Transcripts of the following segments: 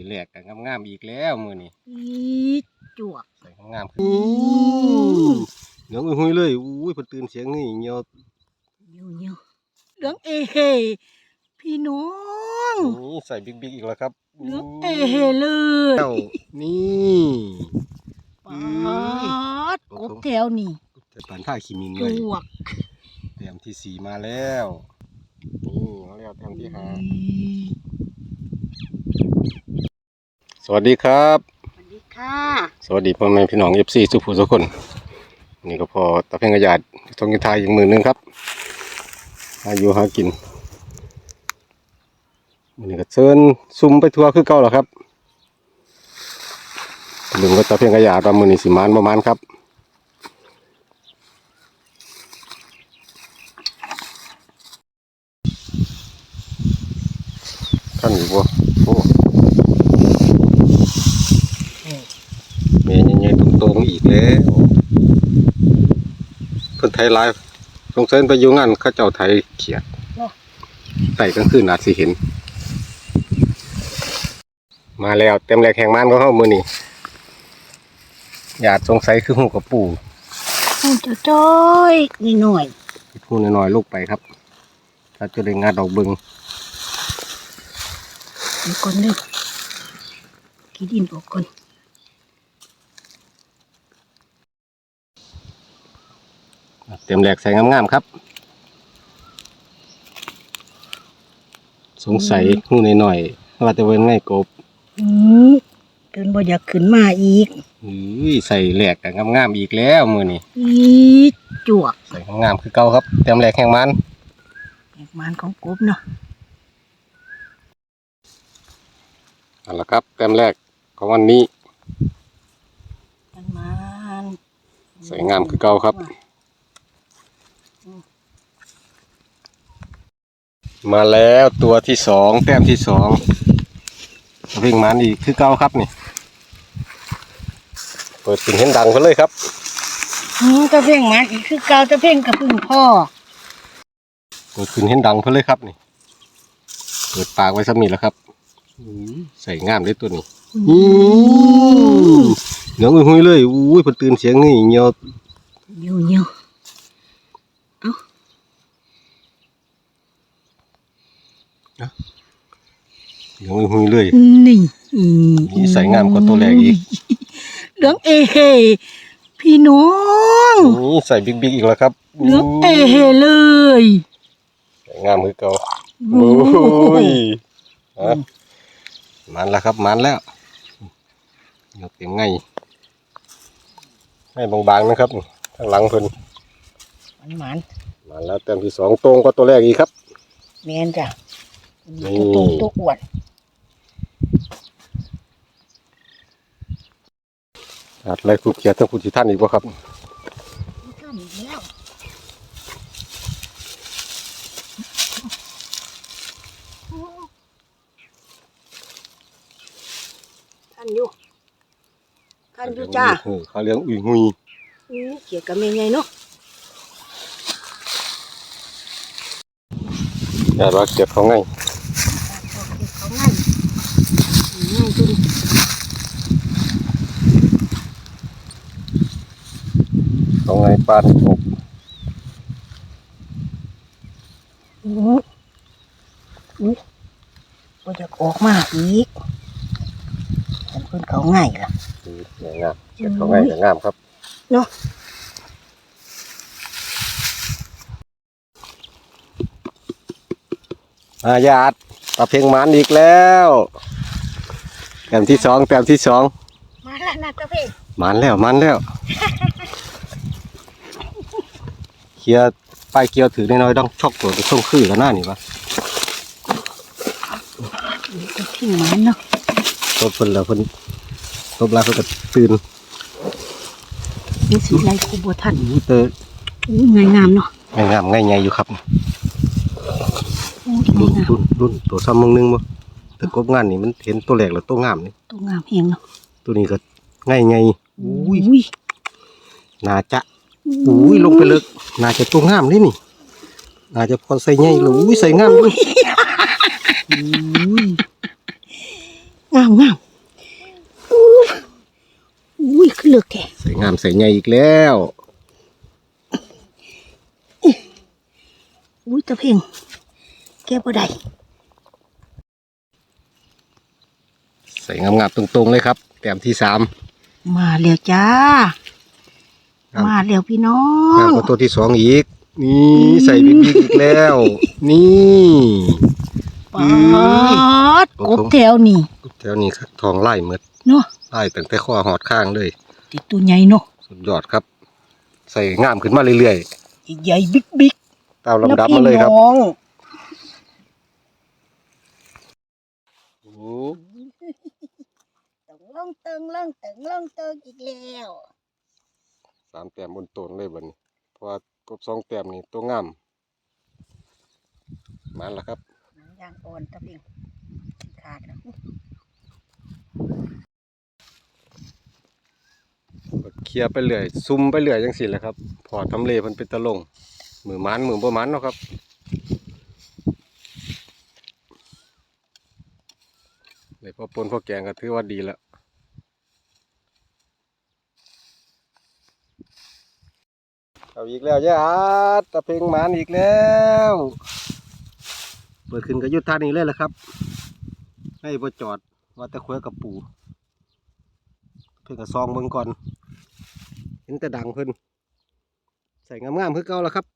สีแหลกกันงามๆอีกแล้วมือนี่อีจวกใส่งามๆคือเหลืองอุ้ยๆเลยอุ้ยเพิ่นตื่นเสียงนี่เหี่ยวเยี่ยวเยี่ยวเหลืองเอเฮพี่น้องนี่ใส่บิ๊กๆอีกแล้วครับเหลืองเอเฮเลยเอ้านี่ปาดกบแถวนี่จะปานท่าขีมินจไว้วกเตรียมที่สี่มาแล้วนี่มาแล้วเตรียมที่ห้าส วัสดีครับ สวัสดีค่ะ สวัสดีพ่อแม่พี่น้องเอฟซีสุภูทุกคน นี่ก็พอตะเพ่งกระยาดทงกินทายอีกมือหนึงครับอายุหากินมันนี้ก็เชิญซุ่มไปทัวร์คือเก่าแล้วครับลุงก็ตะเพ่งกระยาดว่ามือนี้สิมานประมาณครับท่านอยู่บ่โอ้เมย์ใหญ่ๆตรงๆ อีกแล้วเพิ่นไทยไลฟ์สงสัยไปอยู่งานเขาเจ้าไทยเขียดไต่กลางคืนอาจสิเห็น มาแล้วเต็มแรกแห่งมันก็เฮามื้อนี้ญาติสงสัยคือหูกับปู่โอ้เจ้าจ้อยนี่หน่อยพูดน้อยๆลูกไปครับถ้าจะได้งานดอกเบิงเดี๋ยวก่อนเลยกินดินออกก่อน ต็มแหลกใส่งามๆครับ สงสัยหูน้อยๆว่าจะเป็นไงกบอืมเกินบ่อยากขึ้นมาอีกอุ้ยใส่แหลกกันงามๆอีกแล้วมือนี่อีจวกใส่งามๆคือเก่าครับ เต็มแหลกแห่งมันแอกมันของกบเนาะเอาละครับเต็มแหลกของวันนี้แอกมันใส่งามคือเก่าครับ มาแล้วตัวที่สองแต้มที่สองเพ่งมันอีกคือเก่าครับนี่ เปิดสิ่งเห็นดังไปเลยครับอืมตะเพ่งมันอีกคือเก่าตะเพ่งกับพึ่งพ่อเปิดขึ้นเห็นดังเพื่อเลยครับนี่ เปิดปากไว้สมีแล้วครับอื้อใส่งามเลยตัวนี้เหลืองอุ้ยๆเลยอุ้ยเพิ่นตื่นเสียงนี่เหี่ยวเยี่ยว เยี่ยวเหลืองอุ้ยๆเลยนี่อีนี่ใส่งามกว่าตัวแรกอีกเหลืองเอเฮพี่น้องนี่ใส่บิ๊กๆอีกแล้วครับเหลืองเอเฮเลยใส่งามคือเก่าโอ้โอ้โหยฮะมันแล้วครับมันแล้วยกเต็มไงให้บางๆนะครับข้างหลังเพิ่นมันหมันมันแล้วแต้มที่สองตรงกว่าตัวแรกอีกครับแมนจ้ะนี่ ตัวโตตัวอ้วนอัดไรครูเกียรติทั้งคุณที่ท่านอีกบ่ครับท่านอีกแล้วท่านอยู่ท่านอยู่จ้าเออเขาเลี้ยงอุ้ยหุยอือเกี่ยวกับแม่ใหญ่เนาะแต่ว่าเก็บเขาไงเขาง่าย ง่ายจนเขาไงปลาในกบอืออุ้ยก็จะออกมาอีกเป็นพื้นเขาง่ายล่ะคืออย่างงามเก็บเขาไงอย่างงามครับเนาะอาญาติปลาเพ่งมันอีกแล้ว แต้มที่สองแต้มที่สองมาแล้วนะตะเพ่งหมันแล้วหมันแล้วเคลียร์ป้ายเกียวถือน้อยๆต้องชกตัวไปส่งคือกันหน้านี่ปะจะทิ้งมันเนาะตัวเพิ่นแล้วเพิ่นตบลาเพิ่นก็ตื่นนี่สีไรคูบัวท่านนี่เตออู้งายงามเนาะง่ายงามง่ายใหญ่อยู่ครับอู้รุ่งานยงามรุ่นรุ่นตัวซ้ำมึงนึงบ่ แต่กบงานนี่มันเห็นตัวแรกแล้วตัวงามนี่ตัวงามเฮงเนาะตัวนี้ก็ง่ายไงอุ้ยอุ้ยน่าจะอุ้ยลงไปเลิกน่าจะตัวงามนี่นี่น่าจะพอใส่ใหญ่เลยอุ้ยใส่งามเลยอุ้ยงามามงามอู้อุ้ยขึ้นเลือกแกใส่งามใส่ใหญ่อีกแล้วอุ้ยตะเพ่งแกบ่ได้ ส่งามๆตรงๆเลยครับ แต้มที่สามมาแล้วจ้าครับมาแล้วพี่น้องงามกว่าตัวที่สองอีก นี่ใส่บิ๊กๆอีกแล้ว นี่ปาดกบแถวนี่แถวนี้ครับทองไล่หมดเนาะไล่ตั้งแต่ข้อหอดข้างเลย ติดตัวใหญ่เนาะสุดยอดครับ ใส่งามขึ้นมาเรื่อยใหญ่บิ๊กบิ๊กๆตามลำดับมาเลยครับ น้อง โอ้ ตึงลงตึงลงตึงลงตึงอีกแล้วสามแต้มบนต้นเลยบัดนี้เพราะว่ากบสองแต้มนี่ตัวงามมาแล้วครับหนังยางอ่อนตะเพ่งขาดแล้วเคลียร์ไปเรื่อยซุ่มไปเรื่อยจังสิแหละครับ พอทำเลมันเป็นตะลงมือมันมือบ่มันเนาะครับ เลยพอ ปนพอแกงก็ถือว่าดีแล้วเอาอีกแล้วย่าอาดตะเพงหมานอีกแล้ว เปิดขึ้นก็ยุดท่านี้เลยแหละครับ ให้พอจอดว่าแต่คุยกับปู่เพิ่งกระซองเบิ่งก่อน เห็นแต่ดังเพิ่นใส่งามๆคือเก่าแล้วครับ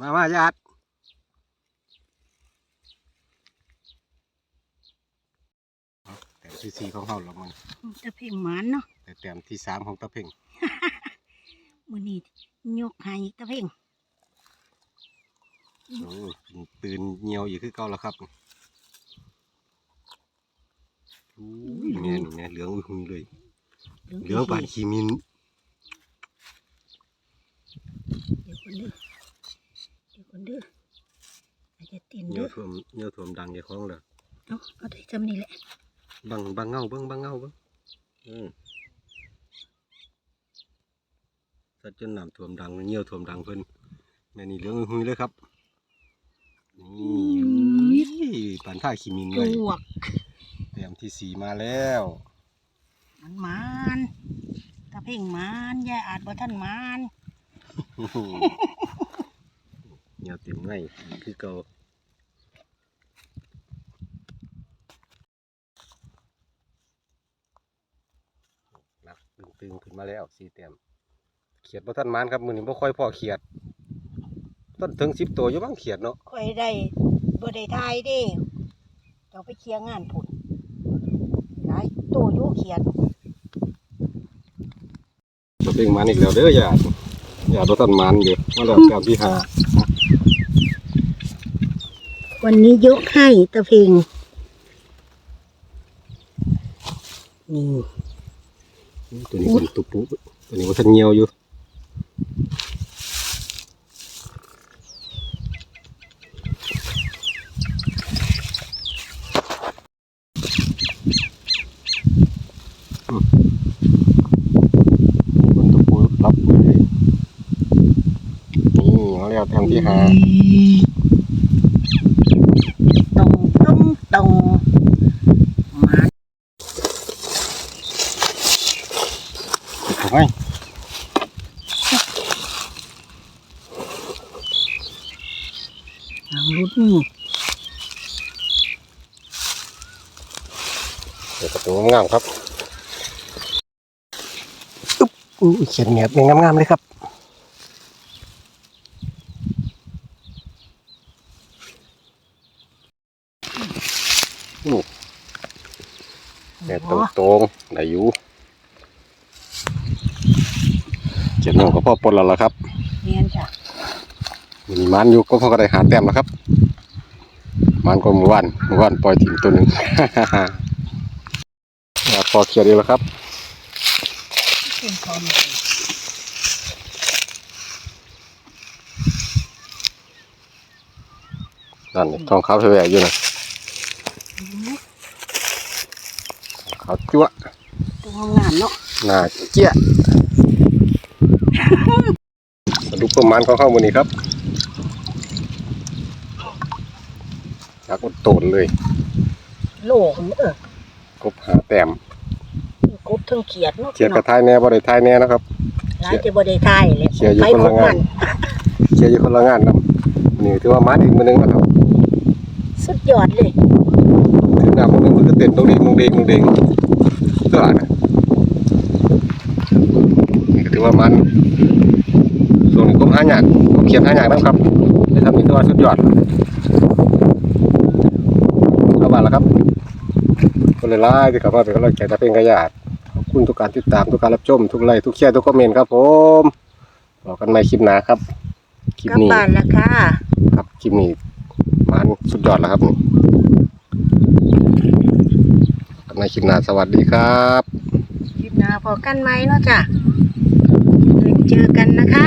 มามาญาติแต้ม ที่สี่ของเขาแล้วมันตะเพ่งหมันเนาะแต่แต้มที่สามของตะเพ่งมื้อนี้ยกให้ตะเพ่งโอ้ตื่นเหี่ยวอยู่คือเก่าแล้วครับอุ้ยแม่นี่แม่เหลืองอุ้ยหุยเลย เหลืองปานขีมินเดี๋ยวคนเด้อเดี๋ยวคนเด้ออาจจะตินเหนีเด้ยวอท่วมเหนียวท่วมดังอย่าคล้องเลยเอาเอาได้จำนี่แหละ บังบังเงาเบิ้งบังเงาเบิ้งอืมสัดจนน้ำท่วมดังเหนียวท่วมดังเพิ่นแม่นี่เหลืองอุ้ยหุยเลยครับนี่ปานท่าขีมินจเลยวกเตรียมที่สีมาแล้ว มันหมันตะเพ่งหมันยายอาจบ่ทันหมันเหนียวเต็มไงคือเก่า ตึงๆขึ้นมาแล้วสีเต็มเขียดบ่ทันมานครับมือนี้บ่ค่อยพอเขียดต้นถึงสิบตัวอยู่บ้างเขียดเนาะค่อยได้บ่ได้ทายเด้เจ้าไปเคลียร์งานพุ่นหลายโตอยู่เขียนจะเพ่งมันอีกแล้วเด้ออย่าอย่าบ่ทันมันอยู่มาแล้วแก้มที่หาวันนี้ยกให้ตะเพ่งนี่ ตัวนี้เป็นตุปุตัวนี้บ่ทันเหี่ยวอยู่บนตุปุรับเลยนี่มาแล้วแต้มที่หา ตรงตรงตรงหมา ถูกไหมหางรุดนี่เดี๋ยวกระตูงามๆครับอุ๊บอู้ยเขียนแหนบยังงามๆเลยครับนี่แหนบตรงๆได้อยู่ เขียนน้องกับพ่อปนแล้วล่ะครับเนียนจ้ะมันมีมันอยู่ก็พอก็ได้หาแต้มแล้วครับ มันก็หมู่บ้านหมู่บ้านปล่อยถิ่นตัวหนึ่งอ่าพอเขียนดีแล้วครับเป็นพอมนั่นนี่ทองขาวแหวกอยู่นะขาวจั๊วะตัวงามเนาะหน้าเจี๊ยะ สรุปประมาณของข้าวมือนี้ครับอยากอุดโตนเลย โลกเออกบหาแต้มกบเทั้งเขียดเนาะเขียดกระทายแน่บ่ได้ทายแน่นะครับหลายจะบ่ได้ทายเลยเขียดอยู่ไปคนขละองงามันนเชียร์อยู่คนละงานนํนี่ถือว่ามาอีกมื้อนึงนะครับสุดยอดเลยถึงหน้ามื้อนึงมันก็เต้นตรงนี้มึงเด้งมึงเด้งตัวนะนี่ก็ถือ ว่ามันส่วนนี้กบหายากกบเขียดหายากนะครับได้ทำนี่ถือว่าสุดยอดเอาบาแล้วครับคนละลายที่เข้ามาเป็นกำลังใจตาเพ่งขยาดขอบคุณทุกการติดตามทุกการรับชมทุกไลค์ทุกแชร์ทุกคอมเมนต์ครับผมบอกกันใหม่คลิปหน้าครับคลิปกลับนี้บ้านแล้วค่ะครับคลิปนี้มันสุดยอดแล้วครับนี่กันในคลิปหน้าสวัสดีครับ คลิปหน้าพอกันไหมเนาะจ้ะ เจอกันนะคะ